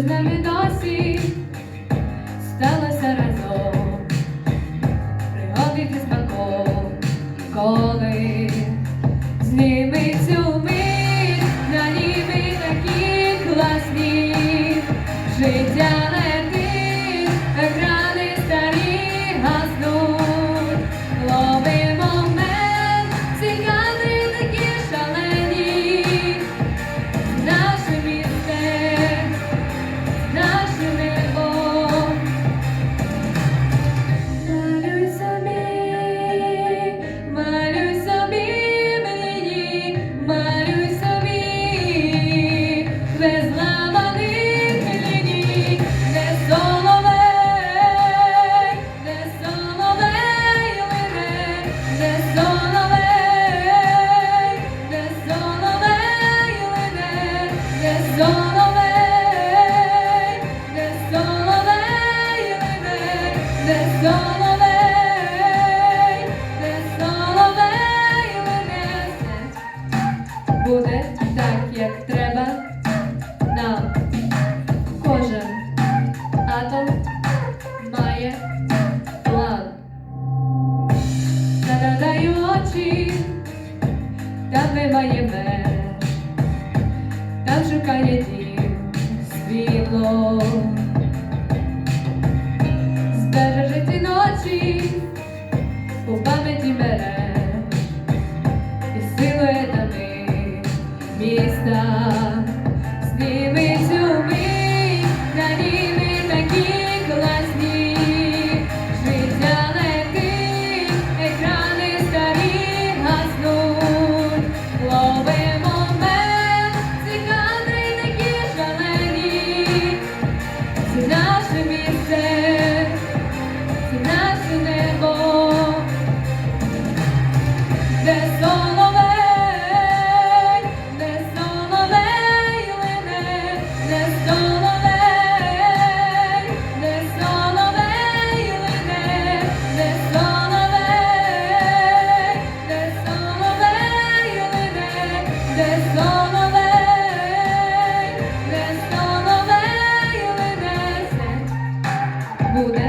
з нами досі сталося разом, пригоди зі смаком. буде так, як треба нам. Кожен атом має план. Загадаю очі, там немає мене, там шукає дім світло. Збережити ночі у пам'яті мереж і силує на міста. буде